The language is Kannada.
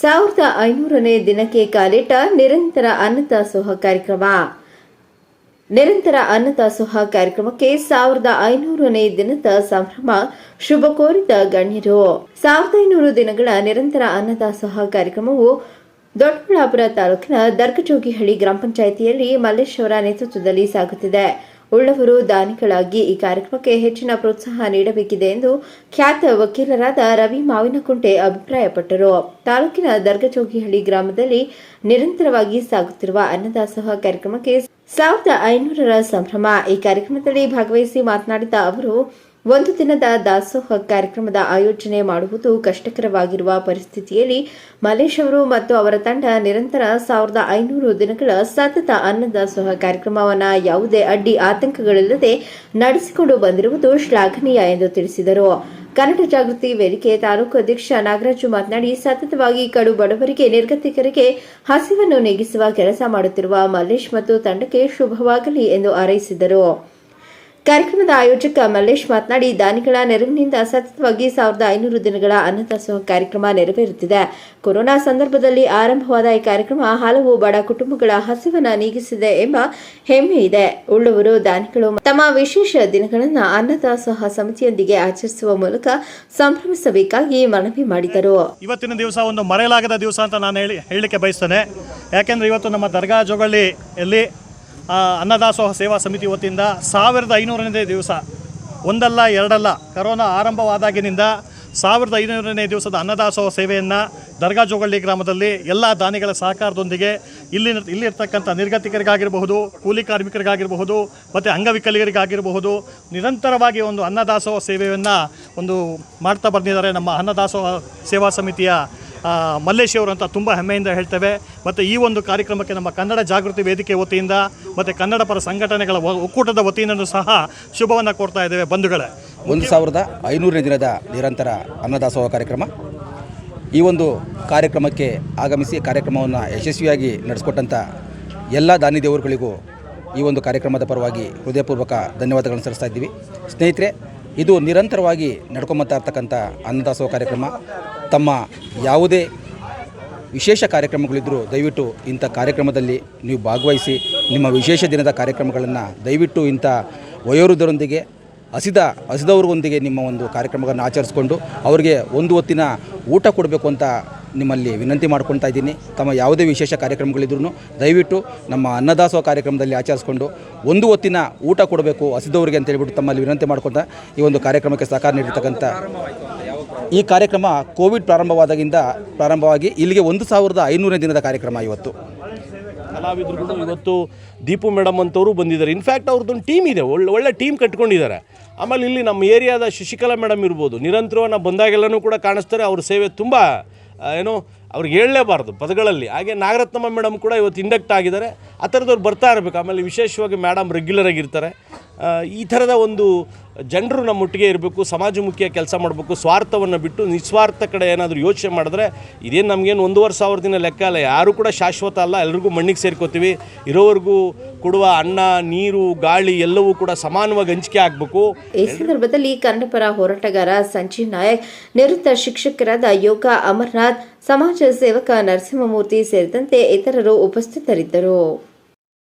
ಸಾವಿರದ ಐನೂರನೇ ದಿನಕ್ಕೆ ಕಾಲಿಟ್ಟ ನಿರಂತರ ಅನ್ನದಾಸೋಹ ಕಾರ್ಯಕ್ರಮ. ನಿರಂತರ ಅನ್ನದಾಸೋಹ ಕಾರ್ಯಕ್ರಮಕ್ಕೆ ಸಾವಿರದ ಐನೂರನೇ ದಿನದ ಸಂಭ್ರಮ ಶುಭ ಕೋರಿದ ಗಣ್ಯರು. ಸಾವಿರದ ಐನೂರು ದಿನಗಳ ನಿರಂತರ ಅನ್ನದಾಸೋಹ ಕಾರ್ಯಕ್ರಮವು ದೊಡ್ಡಬಳ್ಳಾಪುರ ತಾಲೂಕಿನ ದರ್ಗಜೋಗಿಹಳ್ಳಿ ಗ್ರಾಮ ಪಂಚಾಯಿತಿಯಲ್ಲಿ ಮಲ್ಲೇಶ್ವರ ನೇತೃತ್ವದಲ್ಲಿ ಸಾಗುತ್ತಿದೆ. ಉಳ್ಳವರು ದಾನಿಗಳಾಗಿ ಈ ಕಾರ್ಯಕ್ರಮಕ್ಕೆ ಹೆಚ್ಚಿನ ಪ್ರೋತ್ಸಾಹ ನೀಡಬೇಕಿದೆ ಎಂದು ಖ್ಯಾತ ವಕೀಲರಾದ ರವಿ ಮಾವಿನಕುಂಟೆ ಅಭಿಪ್ರಾಯಪಟ್ಟರು. ತಾಲೂಕಿನ ದರ್ಗಜೋಗಿಹಳ್ಳಿ ಗ್ರಾಮದಲ್ಲಿ ನಿರಂತರವಾಗಿ ಸಾಗುತ್ತಿರುವ ಅನ್ನದಾಸೋಹ ಕಾರ್ಯಕ್ರಮಕ್ಕೆ ಸಾವಿರದ ಐನೂರರ ಸಂಭ್ರಮ. ಈ ಕಾರ್ಯಕ್ರಮದಲ್ಲಿ ಭಾಗವಹಿಸಿ ಮಾತನಾಡಿದ ಅವರು ಒಂದು ದಿನದ ದಾಸೋಹ ಕಾರ್ಯಕ್ರಮದ ಆಯೋಜನೆ ಮಾಡುವುದು ಕಷ್ಟಕರವಾಗಿರುವ ಪರಿಸ್ಥಿತಿಯಲ್ಲಿ ಮಲೇಶ್ ಅವರು ಮತ್ತು ಅವರ ತಂಡ ನಿರಂತರ ಸಾವಿರದ ಐನೂರು ದಿನಗಳ ಸತತ ಅನ್ನದಾಸೋಹ ಕಾರ್ಯಕ್ರಮವನ್ನು ಯಾವುದೇ ಅಡ್ಡಿ ಆತಂಕಗಳಿಲ್ಲದೆ ನಡೆಸಿಕೊಂಡು ಬಂದಿರುವುದು ಶ್ಲಾಘನೀಯ ಎಂದು ತಿಳಿಸಿದರು. ಕನ್ನಡ ಜಾಗೃತಿ ವೇದಿಕೆ ತಾಲೂಕು ಅಧ್ಯಕ್ಷ ನಾಗರಾಜು ಮಾತನಾಡಿ, ಸತತವಾಗಿ ಕಡು ಬಡವರಿಗೆ, ನಿರ್ಗತಿಕರಿಗೆ ಹಸಿವನ್ನು ನೀಗಿಸುವ ಕೆಲಸ ಮಾಡುತ್ತಿರುವ ಮಲ್ಲೇಶ್ ಮತ್ತು ತಂಡಕ್ಕೆ ಶುಭವಾಗಲಿ ಎಂದು ಹಾರೈಸಿದರು. ಕಾರ್ಯಕ್ರಮದ ಆಯೋಜಕ ಮಲ್ಲೇಶ್ ಮಾತನಾಡಿ, ದಾನಿಗಳ ನೆರವಿನಿಂದ ಸತತವಾಗಿ ಸಾವಿರದ ಐನೂರು ದಿನಗಳ ಅನ್ನದಾಸೋಹ ಕಾರ್ಯಕ್ರಮ ನೆರವೇರುತ್ತಿದೆ. ಕೊರೋನಾ ಸಂದರ್ಭದಲ್ಲಿ ಆರಂಭವಾದ ಈ ಕಾರ್ಯಕ್ರಮ ಹಲವು ಬಡ ಕುಟುಂಬಗಳ ಹಸಿವನ್ನು ನೀಗಿಸಿದೆ ಎಂಬ ಹೆಮ್ಮೆ ಇದೆ. ಉಳ್ಳವರು, ದಾನಿಗಳು ತಮ್ಮ ವಿಶೇಷ ದಿನಗಳನ್ನು ಅನ್ನದಾಸೋಹ ಸಮಿತಿಯೊಂದಿಗೆ ಆಚರಿಸುವ ಮೂಲಕ ಸಂಭ್ರಮಿಸಬೇಕಾಗಿ ಮನವಿ ಮಾಡಿದರು. ಇವತ್ತಿನ ದಿವಸ ಒಂದು ಮರೆಯಲಾಗದ ದಿವಸ ಅಂತ ನಾನು ಹೇಳಿ, ಹೇಳಲಿಕ್ಕೆ ಬಯಸ್ತೇನೆ. ಯಾಕೆಂದರೆ ಇವತ್ತು ನಮ್ಮ ದರ್ಗಾ ಜೋಗಳ್ಳಿಯಲ್ಲಿ ಅನ್ನದಾಸೋಹ ಸೇವಾ ಸಮಿತಿ ವತಿಯಿಂದ ಸಾವಿರದ ಐನೂರನೇ ದಿವಸ, ಒಂದಲ್ಲ ಎರಡಲ್ಲ, ಕರೋನಾ ಆರಂಭವಾದಾಗಿನಿಂದ ಸಾವಿರದ ಐನೂರನೇ ದಿವಸದ ಅನ್ನದಾಸೋಹ ಸೇವೆಯನ್ನು ದರ್ಗಾ ಜೋಗಳ್ಳಿ ಗ್ರಾಮದಲ್ಲಿ ಎಲ್ಲ ದಾನಿಗಳ ಸಹಕಾರದೊಂದಿಗೆ ಇಲ್ಲಿ ಇಲ್ಲಿರ್ತಕ್ಕಂಥ ನಿರ್ಗತಿಕರಿಗಾಗಿರಬಹುದು, ಕೂಲಿ ಕಾರ್ಮಿಕರಿಗಾಗಿರಬಹುದು, ಮತ್ತು ಅಂಗವಿಕಲಿಗರಿಗಾಗಿರಬಹುದು ನಿರಂತರವಾಗಿ ಒಂದು ಅನ್ನದಾಸೋಹ ಸೇವೆಯನ್ನು ಒಂದು ಮಾಡ್ತಾ ಬಂದಿದ್ದಾರೆ ನಮ್ಮ ಅನ್ನದಾಸೋಹ ಸೇವಾ ಸಮಿತಿಯ ಮಲ್ಲೇಶ್ ಅವರು ಅಂತ ತುಂಬ ಹೆಮ್ಮೆಯಿಂದ ಹೇಳ್ತೇವೆ. ಮತ್ತು ಈ ಒಂದು ಕಾರ್ಯಕ್ರಮಕ್ಕೆ ನಮ್ಮ ಕನ್ನಡ ಜಾಗೃತಿ ವೇದಿಕೆ ವತಿಯಿಂದ ಮತ್ತು ಕನ್ನಡ ಪರ ಸಂಘಟನೆಗಳ ಒಕ್ಕೂಟದ ವತಿಯಿಂದಲೂ ಸಹ ಶುಭವನ್ನು ಕೊಡ್ತಾ ಇದ್ದೇವೆ ಬಂಧುಗಳೇ. ಒಂದು ಸಾವಿರದ ಐನೂರನೇ ದಿನದ ನಿರಂತರ ಅನ್ನದಾಸೋಹ ಕಾರ್ಯಕ್ರಮ. ಈ ಒಂದು ಕಾರ್ಯಕ್ರಮಕ್ಕೆ ಆಗಮಿಸಿ ಕಾರ್ಯಕ್ರಮವನ್ನು ಯಶಸ್ವಿಯಾಗಿ ನಡೆಸಿಕೊಟ್ಟಂಥ ಎಲ್ಲ ದಾನಿ ದೇವರುಗಳಿಗೂ ಈ ಒಂದು ಕಾರ್ಯಕ್ರಮದ ಪರವಾಗಿ ಹೃದಯಪೂರ್ವಕ ಧನ್ಯವಾದಗಳನ್ನು ಸಲ್ಲಿಸ್ತಾ ಇದ್ದೀವಿ. ಸ್ನೇಹಿತರೆ ಇದು ನಿರಂತರವಾಗಿ ನಡ್ಕೊಂಬತ್ತಾ ಇರ್ತಕ್ಕಂಥ ಅನ್ನದಾಸೋಹ ಕಾರ್ಯಕ್ರಮ. ತಮ್ಮ ಯಾವುದೇ ವಿಶೇಷ ಕಾರ್ಯಕ್ರಮಗಳಿದ್ದರೂ ದಯವಿಟ್ಟು ಇಂಥ ಕಾರ್ಯಕ್ರಮದಲ್ಲಿ ನೀವು ಭಾಗವಹಿಸಿ, ನಿಮ್ಮ ವಿಶೇಷ ದಿನದ ಕಾರ್ಯಕ್ರಮಗಳನ್ನು ದಯವಿಟ್ಟು ಇಂಥ ವಯೋವೃದ್ಧರೊಂದಿಗೆ, ಹಸಿದ, ಹಸಿದವ್ರಿಗೊಂದಿಗೆ ನಿಮ್ಮ ಒಂದು ಕಾರ್ಯಕ್ರಮಗಳನ್ನು ಆಚರಿಸ್ಕೊಂಡು, ಅವರಿಗೆ ಒಂದು ಹೊತ್ತಿನ ಊಟ ಕೊಡಬೇಕು ಅಂತ ನಿಮ್ಮಲ್ಲಿ ವಿನಂತಿ ಮಾಡ್ಕೊಳ್ತಾ ಇದ್ದೀನಿ. ತಮ್ಮ ಯಾವುದೇ ವಿಶೇಷ ಕಾರ್ಯಕ್ರಮಗಳಿದ್ರೂ ದಯವಿಟ್ಟು ನಮ್ಮ ಅನ್ನದಾಸೋ ಕಾರ್ಯಕ್ರಮದಲ್ಲಿ ಆಚರಿಸ್ಕೊಂಡು ಒಂದು ಹೊತ್ತಿನ ಊಟ ಕೊಡಬೇಕು ಹಸಿದವರಿಗೆ ಅಂತ ಹೇಳ್ಬಿಟ್ಟು ತಮ್ಮಲ್ಲಿ ವಿನಂತಿ ಮಾಡ್ಕೊತಾ ಈ ಒಂದು ಕಾರ್ಯಕ್ರಮಕ್ಕೆ ಸಹಕಾರ ನೀಡಿರ್ತಕ್ಕಂಥ ಈ ಕಾರ್ಯಕ್ರಮ ಕೋವಿಡ್ ಪ್ರಾರಂಭವಾದಾಗಿಂದ ಪ್ರಾರಂಭವಾಗಿ ಇಲ್ಲಿಗೆ ಒಂದು ಸಾವಿರದ ಐನೂರನೇ ದಿನದ ಕಾರ್ಯಕ್ರಮ ಇವತ್ತು. ಕಲಾವಿದರುಗಳು ಇವತ್ತು ದೀಪು ಮೇಡಮ್ ಅಂತವರು ಬಂದಿದ್ದಾರೆ. ಇನ್ಫ್ಯಾಕ್ಟ್ ಅವ್ರದ್ದೊಂದು ಟೀಮ್ ಇದೆ. ಒಳ್ಳೆ ಒಳ್ಳೆ ಟೀಮ್ ಕಟ್ಕೊಂಡಿದ್ದಾರೆ. ಆಮೇಲೆ ಇಲ್ಲಿ ನಮ್ಮ ಏರಿಯಾದ ಶಶಿಕಲಾ ಮೇಡಮ್ ಇರ್ಬೋದು. ನಿರಂತರವಾಗಿ ನಾವು ಬಂದಾಗೆಲ್ಲನೂ ಕೂಡ ಕಾಣಿಸ್ತಾರೆ. ಅವ್ರ ಸೇವೆ ತುಂಬ ಆ, ಏನು ಅವ್ರಿಗೆ ಹೇಳಲೇಬಾರ್ದು ಪದಗಳಲ್ಲಿ. ಹಾಗೆ ನಾಗರತ್ನಮ್ಮ ಮೇಡಮ್ ಕೂಡ ಇವತ್ತು ಇಂಡಕ್ಟ್ ಆಗಿದ್ದಾರೆ. ಆ ಥರದವ್ರು ಬರ್ತಾ ಇರಬೇಕು. ಆಮೇಲೆ ವಿಶೇಷವಾಗಿ ಮೇಡಮ್ ರೆಗ್ಯುಲರ್ ಆಗಿರ್ತಾರೆ. ಈ ಥರದ ಒಂದು ಜನರು ನಮ್ಮೊಟ್ಟಿಗೆ ಇರಬೇಕು ಸಮಾಜಮುಖಿಯ ಕೆಲಸ ಮಾಡಬೇಕು, ಸ್ವಾರ್ಥವನ್ನು ಬಿಟ್ಟು ನಿಸ್ವಾರ್ಥ ಕಡೆ ಏನಾದರೂ ಯೋಚನೆ ಮಾಡಿದ್ರೆ ಇದೇನು ನಮಗೇನು ಒಂದೂವರೆ ಸಾವಿರ ದಿನ ಲೆಕ್ಕ ಅಲ್ಲ. ಯಾರೂ ಕೂಡ ಶಾಶ್ವತ ಅಲ್ಲ. ಎಲ್ರಿಗೂ ಮಣ್ಣಿಗೆ ಸೇರ್ಕೋತೀವಿ. ಇರೋವರೆಗೂ ಕೊಡುವ ಅನ್ನ, ನೀರು, ಗಾಳಿ ಎಲ್ಲವೂ ಕೂಡ ಸಮಾನವಾಗಿ ಹಂಚಿಕೆ ಆಗಬೇಕು. ಈ ಸಂದರ್ಭದಲ್ಲಿ ಕನ್ನಡ ಪರ ಹೋರಾಟಗಾರ ಸಂಜೀವ್ ನಾಯಕ್, ನಿವೃತ್ತ ಶಿಕ್ಷಕರಾದ ಯೋಗ ಅಮರ್ನಾಥ್ ಸಮಾಜ ಸೇವಕ ನರಸಿಂಹಮೂರ್ತಿ ಸೇರಿದಂತೆ ಇತರರು ಉಪಸ್ಥಿತರಿದ್ದರು.